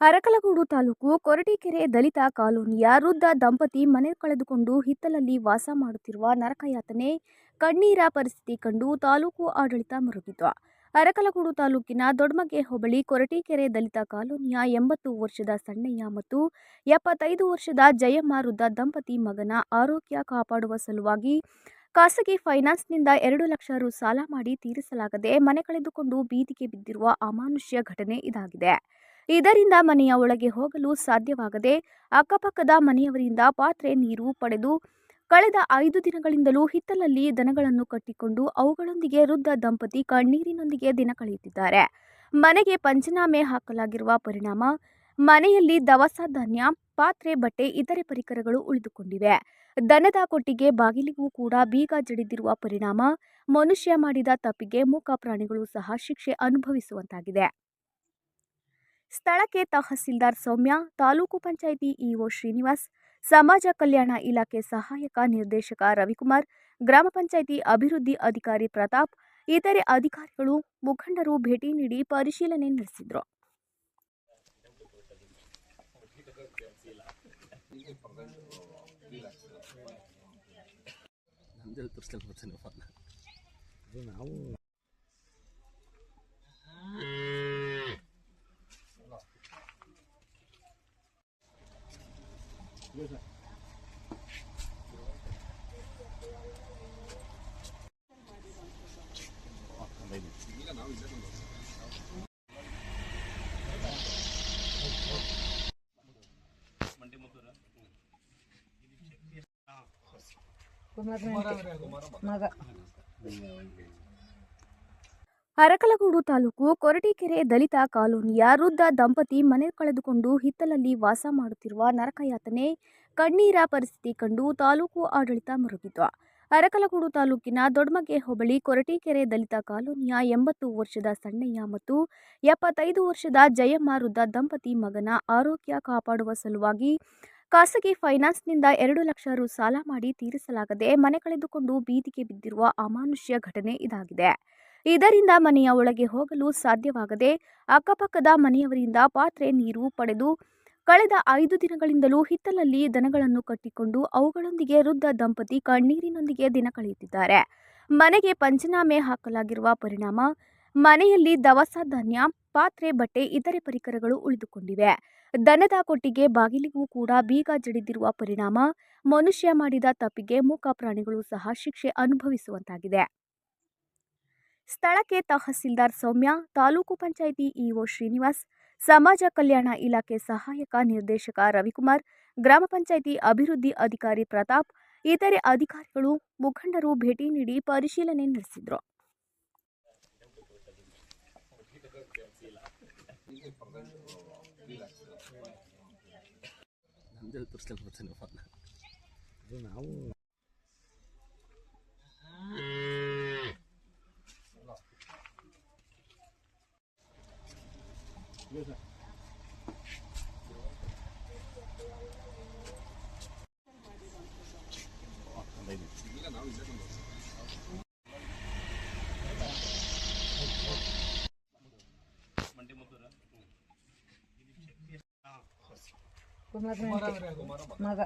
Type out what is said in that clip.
ಅರಕಲಗೂಡು ತಾಲೂಕು ಕೊರಟೀಕೆರೆ ದಲಿತ ಕಾಲೋನಿಯ ವೃದ್ಧ ದಂಪತಿ ಮನೆ ಕಳೆದುಕೊಂಡು ಹಿತ್ತಲಲ್ಲಿ ವಾಸ ಮಾಡುತ್ತಿರುವ ನರಕಯಾತನೆ ಕಣ್ಣೀರ ಪರಿಸ್ಥಿತಿ ಕಂಡು ತಾಲೂಕು ಆಡಳಿತ ಮರುಗಿತು ಅರಕಲಗೂಡು ತಾಲೂಕಿನ ದೊಡ್ಮಗೆ ಹೋಬಳಿ ಕೊರಟೀಕೆರೆ ದಲಿತ ಕಾಲೋನಿಯ ಎಂಬತ್ತು ವರ್ಷದ ಸಣ್ಣಯ್ಯ ಮತ್ತು ಎಪ್ಪತ್ತೈದು ವರ್ಷದ ಜಯಮ್ಮ ವೃದ್ಧ ದಂಪತಿ ಮಗನ ಆರೋಗ್ಯ ಕಾಪಾಡುವ ಸಲುವಾಗಿ ಖಾಸಗಿ ಫೈನಾನ್ಸ್ನಿಂದ ಎರಡು ಲಕ್ಷ ರು ಸಾಲ ಮಾಡಿ ತೀರಿಸಲಾಗದೆ ಮನೆ ಕಳೆದುಕೊಂಡು ಬೀದಿಗೆ ಬಿದ್ದಿರುವ ಅಮಾನುಷ್ಯ ಘಟನೆ ಇದಾಗಿದೆ. ಇದರಿಂದ ಮನೆಯ ಒಳಗೆ ಹೋಗಲು ಸಾಧ್ಯವಾಗದೆ ಅಕ್ಕಪಕ್ಕದ ಮನೆಯವರಿಂದ ಪಾತ್ರೆ, ನೀರು ಪಡೆದು ಕಳೆದ ಐದು ದಿನಗಳಿಂದಲೂ ಹಿತ್ತಲಲ್ಲಿ ದನಗಳನ್ನು ಕಟ್ಟಿಕೊಂಡು ಅವುಗಳೊಂದಿಗೆ ವೃದ್ಧ ದಂಪತಿ ಕಣ್ಣೀರಿನೊಂದಿಗೆ ದಿನ ಕಳೆಯುತ್ತಿದ್ದಾರೆ. ಮನೆಗೆ ಪಂಚನಾಮೆ ಹಾಕಲಾಗಿರುವ ಪರಿಣಾಮ ಮನೆಯಲ್ಲಿ ದವಸ ಧಾನ್ಯ ಪಾತ್ರೆ, ಬಟ್ಟೆ ಇತರೆ ಪರಿಕರಗಳು ಉಳಿದುಕೊಂಡಿವೆ. ದನದ ಕೊಟ್ಟಿಗೆ, ಬಾಗಿಲಿಗೂ ಕೂಡ ಬೀಗ ಜಡಿದಿರುವ ಪರಿಣಾಮ, ಮನುಷ್ಯ ಮಾಡಿದ ತಪ್ಪಿಗೆ ಮೂಕ ಪ್ರಾಣಿಗಳು ಸಹ ಶಿಕ್ಷೆ ಅನುಭವಿಸುವಂತಾಗಿದೆ. ಸ್ಥಳಕ್ಕೆ ತಹಸೀಲ್ದಾರ್ ಸೌಮ್ಯ, ತಾಲೂಕು ಪಂಚಾಯಿತಿ ಇಒ ಶ್ರೀನಿವಾಸ್, ಸಮಾಜ ಕಲ್ಯಾಣ ಇಲಾಖೆ ಸಹಾಯಕ ನಿರ್ದೇಶಕ ರವಿಕುಮಾರ್, ಗ್ರಾಮ ಪಂಚಾಯಿತಿ ಅಭಿವೃದ್ಧಿ ಅಧಿಕಾರಿ ಪ್ರತಾಪ್, ಇತರೆ ಅಧಿಕಾರಿಗಳು ಮುಖಂಡರು ಭೇಟಿ ನೀಡಿ ಪರಿಶೀಲನೆ ನಡೆಸಿದರು. ನಮ್ದಲ್ಲಿ ತೋರಿಸ್ಲಿಕ್ಕೆ ಬರ್ತೀನಪ್ಪ ಅದು ನಾವು ಮಗ. ಅರಕಲಗೂಡು ತಾಲೂಕು ಕೊರಟೀಕೆರೆ ದಲಿತ ಕಾಲೋನಿಯ ವೃದ್ಧ ದಂಪತಿ ಮನೆ ಕಳೆದುಕೊಂಡು ಹಿತ್ತಲಲ್ಲಿ ವಾಸ ಮಾಡುತ್ತಿರುವ ನರಕಯಾತನೆ ಕಣ್ಣೀರ ಪರಿಸ್ಥಿತಿ ಕಂಡು ತಾಲೂಕು ಆಡಳಿತ ಮರುಗಿತು. ಅರಕಲಗೂಡು ತಾಲೂಕಿನ ದೊಡ್ಮಗೆ ಹೋಬಳಿ ಕೊರಟೀಕೆರೆ ದಲಿತ ಕಾಲೋನಿಯ ಎಂಬತ್ತು ವರ್ಷದ ಸಣ್ಣಯ್ಯ ಮತ್ತು ಎಪ್ಪತ್ತೈದು ವರ್ಷದ ಜಯಮ್ಮ ವೃದ್ಧ ದಂಪತಿ ಮಗನ ಆರೋಗ್ಯ ಕಾಪಾಡುವ ಸಲುವಾಗಿ ಖಾಸಗಿ ಫೈನಾನ್ಸ್ನಿಂದ ಎರಡು ಲಕ್ಷ ರು ಸಾಲ ಮಾಡಿ ತೀರಿಸಲಾಗದೆ ಮನೆ ಕಳೆದುಕೊಂಡು ಬೀದಿಗೆ ಬಿದ್ದಿರುವ ಅಮಾನುಷ್ಯ ಘಟನೆ ಇದಾಗಿದೆ. ಇದರಿಂದ ಮನೆಯ ಒಳಗೆ ಹೋಗಲು ಸಾಧ್ಯವಾಗದೆ ಅಕ್ಕಪಕ್ಕದ ಮನೆಯವರಿಂದ ಪಾತ್ರೆ, ನೀರು ಪಡೆದು ಕಳೆದ ಐದು ದಿನಗಳಿಂದಲೂ ಹಿತ್ತಲಲ್ಲಿ ದನಗಳನ್ನು ಕಟ್ಟಿಕೊಂಡು ಅವುಗಳೊಂದಿಗೆ ವೃದ್ಧ ದಂಪತಿ ಕಣ್ಣೀರಿನೊಂದಿಗೆ ದಿನ ಕಳೆಯುತ್ತಿದ್ದಾರೆ. ಮನೆಗೆ ಪಂಚನಾಮೆ ಹಾಕಲಾಗಿರುವ ಪರಿಣಾಮ ಮನೆಯಲ್ಲಿ ದವಸ ಧಾನ್ಯ, ಪಾತ್ರೆ, ಬಟ್ಟೆ, ಇತರೆ ಪರಿಕರಗಳು ಉಳಿದುಕೊಂಡಿವೆ. ದನದ ಕೊಟ್ಟಿಗೆ ಬಾಗಿಲಿಗೂ ಕೂಡ ಬೀಗ ಜಡಿದಿರುವ ಪರಿಣಾಮ. ಮನುಷ್ಯ ಮಾಡಿದ ತಪ್ಪಿಗೆ ಮೂಕ ಪ್ರಾಣಿಗಳು ಸಹ ಶಿಕ್ಷೆ ಅನುಭವಿಸುವಂತಾಗಿದೆ. ಸ್ಥಳಕ್ಕೆ ತಹಸೀಲ್ದಾರ್ ಸೌಮ್ಯ, ತಾಲೂಕು ಪಂಚಾಯಿತಿ ಇಒ ಶ್ರೀನಿವಾಸ್, ಸಮಾಜ ಕಲ್ಯಾಣ ಇಲಾಖೆ ಸಹಾಯಕ ನಿರ್ದೇಶಕ ರವಿಕುಮಾರ್, ಗ್ರಾಮ ಪಂಚಾಯಿತಿ ಅಭಿವೃದ್ಧಿ ಅಧಿಕಾರಿ ಪ್ರತಾಪ್, ಇತರೆ ಅಧಿಕಾರಿಗಳು, ಮುಖಂಡರು ಭೇಟಿ ನೀಡಿ ಪರಿಶೀಲನೆ ನಡೆಸಿದರು. ನಮ್ದಲ್ಲಿ ತೋರಿಸ್ಲಿಕ್ಕೆ ಬರ್ತೀನಪ್ಪ ಅದು ನಾವು ಕುಮಾರ ಮಗ